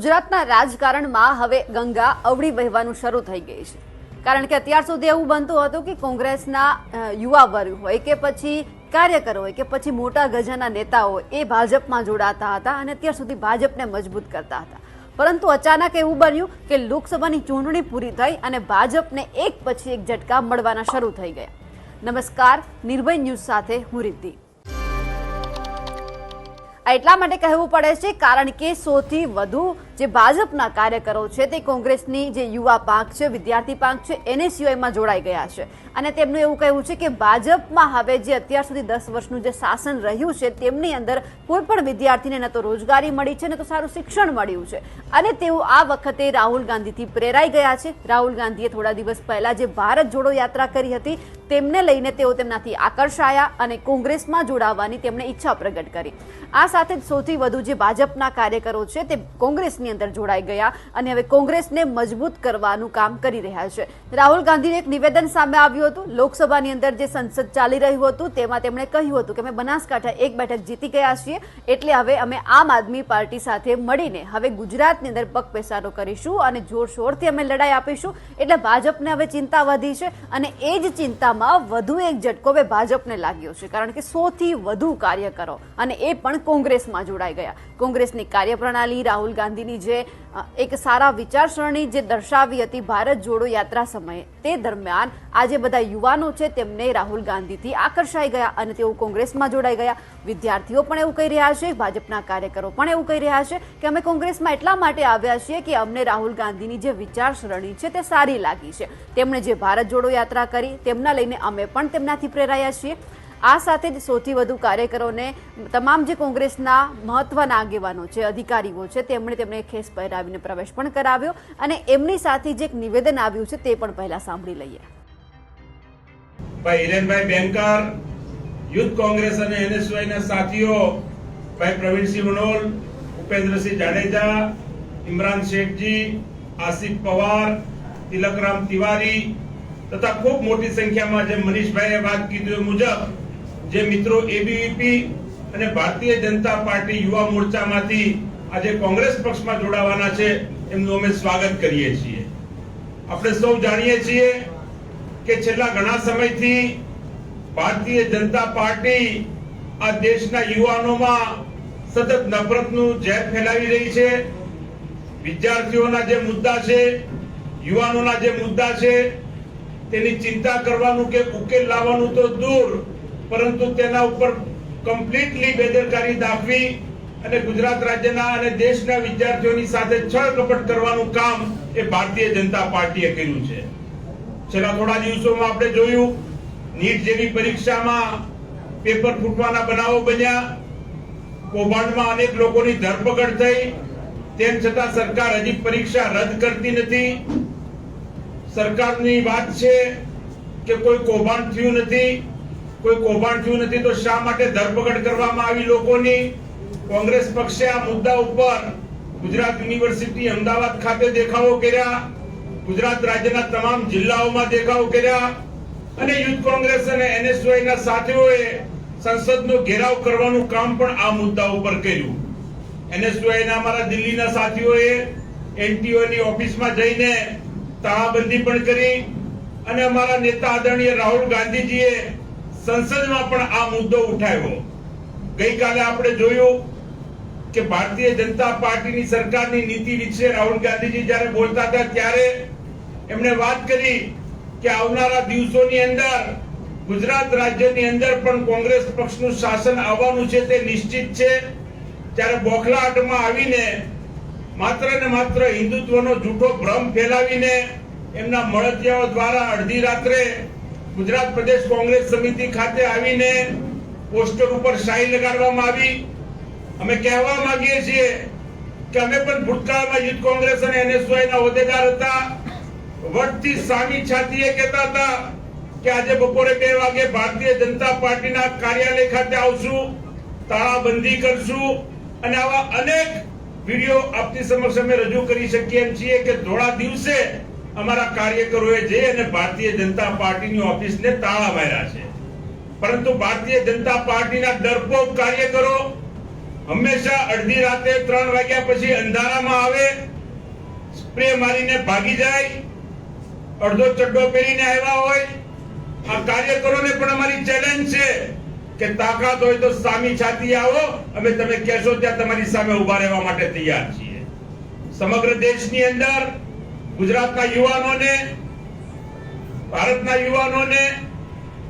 ગુજરાતના રાજકારણમાં હવે ગંગા અવળી વહેવાનું શરૂ થઈ ગઈ છે. કારણ કે અત્યાર સુધી એવું બનતું હતું કે કોંગ્રેસના યુવા વર્ગ હોય કે પછી કાર્યકરો હોય કે પછી મોટા ગજાના નેતાઓ એ ભાજપમાં જોડાતા હતા અને અત્યાર સુધી ભાજપને મજબૂત કરતા હતા. પરંતુ અચાનક એવું બન્યું કે લોકસભાની ચૂંટણી પૂરી થઈ અને ભાજપને એક પછી એક ઝટકા મળવાના શરૂ થઈ ગયા. નમસ્કાર, નિર્ભય ન્યૂઝ સાથે હું રિદ્ધિ. એટલા માટે કહેવું પડે છે, કારણ કે સૌથી વધુ જે ભાજપના કાર્યકરો છે તે કોંગ્રેસની જે યુવા પાંખ છે, વિદ્યાર્થી પાંખ છે, એને સિવાયમાં જોડાઈ ગયા છે. અને તેમનું એવું કહેવું છે કે ભાજપમાં હવે જે અત્યાર સુધી દસ વર્ષનું જે શાસન રહ્યું છે, તેમની અંદર કોઈ પણ વિદ્યાર્થીને ન તો રોજગારી મળી છે, ને તો સારું શિક્ષણ મળ્યું છે. અને તેઓ આ વખતે રાહુલ ગાંધીથી પ્રેરાઈ ગયા છે. રાહુલ ગાંધીએ થોડા દિવસ પહેલા જે ભારત જોડો યાત્રા કરી હતી તેમને લઈને તેઓ તેમનાથી આકર્ષાયા અને કોંગ્રેસમાં જોડાવાની તેમણે ઈચ્છા પ્રગટ કરી. આ સાથે જ સૌથી વધુ જે ભાજપના કાર્યકરો છે તે કોંગ્રેસની અંદર જોડાઈ ગયા અને હવે કોંગ્રેસને મજબૂત કરવાનું કામ કરી રહ્યા છે. રાહુલ ગાંધીનું એક નિવેદન સામે આવ્યું હતું. લોકસભાની અંદર જે સંસદ ચાલી રહ્યું હતું તેમાં તેમણે કહ્યું હતું કે અમે બનાસકાંઠા એક બેઠક જીતી ગયા છીએ, એટલે હવે અમે આમ આદમી પાર્ટી સાથે મળીને હવે ગુજરાતની અંદર પગ પેસારો કરીશું અને જોરશોરથી અમે લડાઈ આપીશું. એટલે ભાજપને હવે ચિંતા વધી છે અને એ જ ચિંતામાં વધુ એક ઝટકો હવે ભાજપને લાગ્યો છે, કારણ કે સૌથી વધુ કાર્યકરો અને એ પણ કોંગ્રેસમાં જોડાઈ ગયા. કોંગ્રેસની કાર્યપ્રણાલી, રાહુલ ગાંધીની જે એક સારા વિચારસરણી જે દર્શાવી હતી ભારત જોડો યાત્રા સમયે. તે દરમિયાન આ જે બધા યુવાનો છે તેમને રાહુલ ગાંધીથી આકર્ષાઈ ગયા અને તેઓ કોંગ્રેસમાં જોડાઈ ગયા. વિદ્યાર્થીઓ પણ એવું કહી રહ્યા છે, ભાજપના કાર્યકરો પણ એવું કહી રહ્યા છે કે અમે કોંગ્રેસમાં એટલા માટે આવ્યા છીએ કે અમને રાહુલ ગાંધીની જે વિચારસરણી છે તે સારી લાગી છે. તેમણે જે ભારત જોડો યાત્રા કરી, તેમના લઈને અમે પણ તેમનાથી પ્રેરાયા છીએ. આ સાથે જ સૌથી વધુ કાર્યકરોને તમામ જે કોંગ્રેસના મહત્વના આગેવાનો છે, અધિકારીઓ છે, તેમણે તેમણે ખેસ પહેરાવીને પ્રવેશ પણ કરાવ્યો અને એમની સાથે જે એક નિવેદન આવ્યું છે તે પણ પહેલા સાંભળી લઈએ. ભાઈ હિરેનભાઈ બેંકર યુથ કોંગ્રેસ અને એનએસવાય ના સાથીઓ, ભાઈ પ્રવીણસિંહ મનોલ, ઉપેન્દ્રસિંહ જાડેજા, ઇમરાન શેખજી આસિફ પવાર, તિલકરામ તિવારી તથા ખૂબ મોટી સંખ્યામાં જે મનીષભાઈએ વાત કીધું મુજબ જે મિત્રો એબીવીપી અને ભારતીય જનતા પાર્ટી યુવા મોરચામાંથી આજે કોંગ્રેસ પક્ષમાં જોડાવાના છે, એમનું અમે સ્વાગત કરીએ છીએ. આપણે સૌ જાણીએ છીએ કે છેલ્લા ઘણા સમયથી ભારતીય જનતા પાર્ટી આ દેશના યુવાનોમાં સતત નફરતનું ઝેર ફેલાવી રહી છે. વિદ્યાર્થીઓના જે મુદ્દા છે, યુવાનોના જે મુદ્દા છે, તેની ચિંતા કરવાનું કે ઉકેલ લાવવાનું તો દૂર પરંતુ તેના ઉપર કમ્પ્લીટલી બેદરકારી દાખવી અને ગુજરાત રાજ્યના અને દેશના વિદ્યાર્થીઓની સાથે છળ કપટ કરવાનું કામ એ ભારતીય જનતા પાર્ટીએ કર્યું છે. છેલ્લા થોડા દિવસોમાં આપણે જોયું, નીટ જેવી પરીક્ષામાં પેપર ફૂટવાના બનાવો બન્યા. કૌભાંડમાં અનેક લોકોની ધરપકડ થઈ. તેમ છતાં સરકાર હજી પરીક્ષા રદ કરતી નથી. સરકારની વાત છે કે કોઈ કૌભાંડ થયું નથી. કોઈ કૌભાંડ થયું નથી તો શા માટે ધરપકડ કરવામાં આવી લોકોની? કોંગ્રેસ પક્ષે આ મુદ્દા ઉપર ગુજરાત યુનિવર્સિટી અમદાવાદ ખાતે દેખાવો કર્યા, ગુજરાત રાજ્યના તમામ જિલ્લાઓમાં દેખાવો કર્યા અને યુથ કોંગ્રેસ અને NSY ના સાથીઓએ સંસદનો ઘેરાવ કરવાનું કામ પણ આ મુદ્દા ઉપર કર્યું. NSY ના અમારા દિલ્હીના સાથીઓએ એનટીઓ ની ઓફિસમાં જઈને તાળાબંધી પણ કરી અને અમારા નેતા આદરણીય રાહુલ ગાંધીજીએ સંસદમાં પણ આ મુદ્દો ઉઠાવ્યો. ગઈકાલે આપણે જોયું કે ભારતીય જનતા પાર્ટીની સરકારની નીતિ વિશે રાહુલ ગાંધીજી જ્યારે બોલતા હતા ત્યારે એમણે વાત કરી કે આવનારા દિવસોની અંદર ગુજરાત રાજ્યની અંદર પણ કોંગ્રેસ પક્ષનું શાસન આવવાનું છે તે નિશ્ચિત છે. ત્યારે બોખલાહાટમાં આવીને માત્ર ને માત્ર હિન્દુત્વનો જૂઠો ભ્રમ ફેલાવીને એમના મળતિયાઓ દ્વારા અડધી રાત્રે ગુજરાત પ્રદેશ કોંગ્રેસ સમિતિ ખાતે આવીને પોસ્ટર ઉપર શાહી લગાડવામાં આવી. અમે કહેવા માંગીએ છીએ કે અમે પણ ભૂતકાળમાં યુથ કોંગ્રેસ અને એનએસવાય ના હોદ્દેદાર હતા. વટથી સામી છાતીએ કહેતા હતા કે આજે બપોરે બે વાગે ભારતીય જનતા પાર્ટીના કાર્યાલય ખાતે આવશું, તાળાબંધી કરશું અને આવા અનેક વીડિયો આપની સમક્ષ અમે રજૂ કરી શકીએ છીએ કે ધોળા દિવસે અમારા કાર્યકરોએ જે અને ભારતીય જનતા પાર્ટીની ઓફિસને તાળા માર્યા છે. પરંતુ ભારતીય જનતા પાર્ટીના ડરપોક કાર્યકરો હંમેશા અડધી રાતે ત્રણ વાગ્યા પછી અંધારામાં આવે, સ્પ્રે મારીને ભાગી જાય, અડધો ચડ્ડો પહેરીને આવ્યા હોય. આ કાર્યકરોને પણ અમારી ચેલેન્જ છે કે તાકાત હોય તો સામી છાતી આવો, અમે તમે કહેશો ત્યાં તમારી સામે ઊભા રહેવા માટે તૈયાર છીએ. સમગ્ર દેશની અંદર ગુજરાતના યુવાનોને, ભારતના યુવાનોને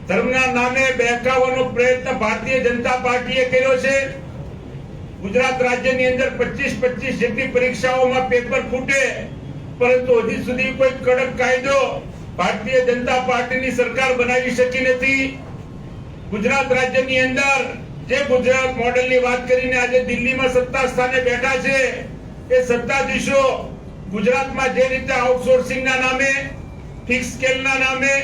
ધર્મના નામે બહેકાવવાનો પ્રયત્ન ભારતીય જનતા પાર્ટીએ કર્યો છે. ગુજરાત રાજ્યની અંદર 25 25 જેટલી પરીક્ષાઓમાં પેપર ફૂટે, પરંતુ હજી સુધી કોઈ કડક કાયદો ભારતીય જનતા પાર્ટીની સરકાર બનાવી શકી નથી. ગુજરાત રાજ્યની અંદર જે ગુજરાત મોડેલની વાત કરીને આજે દિલ્હીમાં સત્તા સ્થાને બેઠા છે, એ સત્તાધીશો ગુજરાતમાં જે રીતે આઉટસોર્સિંગના નામે ફિક્સ સ્કેલના નામે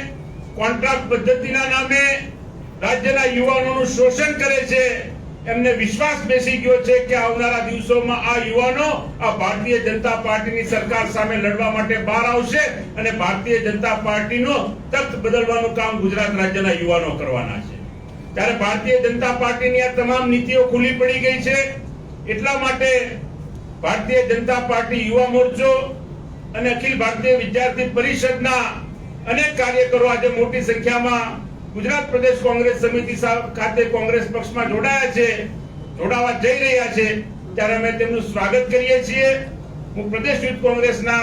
કોન્ટ્રાક્ટ પદ્ધતિના નામે રાજ્યના યુવાનોનું શોષણ કરે છે, એમને વિશ્વાસ બેસી ગયો છે કે આવનારા દિવસોમાં આ યુવાનો આ ભારતીય જનતા પાર્ટીની સરકાર સામે લડવા માટે બહાર આવશે અને ભારતીય જનતા પાર્ટીનો તખ્ત બદલવાનું કામ ગુજરાત રાજ્યના યુવાનો કરવાના છે. ત્યારે ભારતીય જનતા પાર્ટીની આ તમામ નીતિઓ ખુલ્લી પડી ગઈ છે. એટલા માટે ભારતીય જનતા પાર્ટી યુવા મોરચો અને અખિલ ભારતીય વિદ્યાર્થી પરિષદના અનેક કાર્યકરો આજે મોટી સંખ્યામાં ગુજરાત પ્રદેશ કોંગ્રેસ સમિતિ ખાતે કોંગ્રેસ પક્ષમાં જોડાયા છે, જોડાવા જઈ રહ્યા છે. ત્યારે અમે તેમનું સ્વાગત કરીએ છીએ. હું પ્રદેશ યુથ કોંગ્રેસના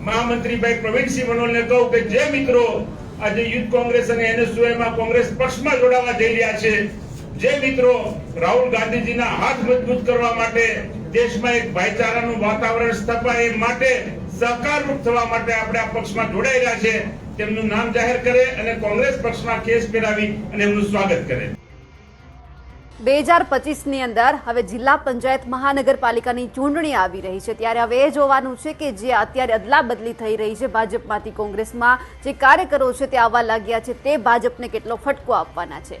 મહામંત્રી ભાઈ પ્રવીણસિંહ મનોલને કહું કે જે મિત્રો આજે યુથ કોંગ્રેસ અને એનએસયુઆઈમાં કોંગ્રેસ પક્ષમાં જોડાવા જઈ રહ્યા છે, જે મિત્રો રાહુલ ગાંધીજીના હાથ મજબૂત કરવા માટે દેશમાં એક ભાઈચારાનું વાતાવરણ સ્થપાય એ માટે સહકારરૂપ થવા માટે આપણે આ પક્ષમાં રહ્યા છે. તેમનું નામ જાહેર કરે અને કોંગ્રેસ પક્ષમાં કેસ પહેરાવી અને એમનું સ્વાગત કરે. બે હજાર પચીસની અંદર હવે જિલ્લા પંચાયત મહાનગરપાલિકાની ચૂંટણી આવી રહી છે. ત્યારે હવે એ જોવાનું છે કે જે અત્યારે અદલા બદલી થઈ રહી છે ભાજપમાંથી કોંગ્રેસમાં જે કાર્યકરો છે તે આવવા લાગ્યા છે તે ભાજપને કેટલો ફટકો આપવાના છે.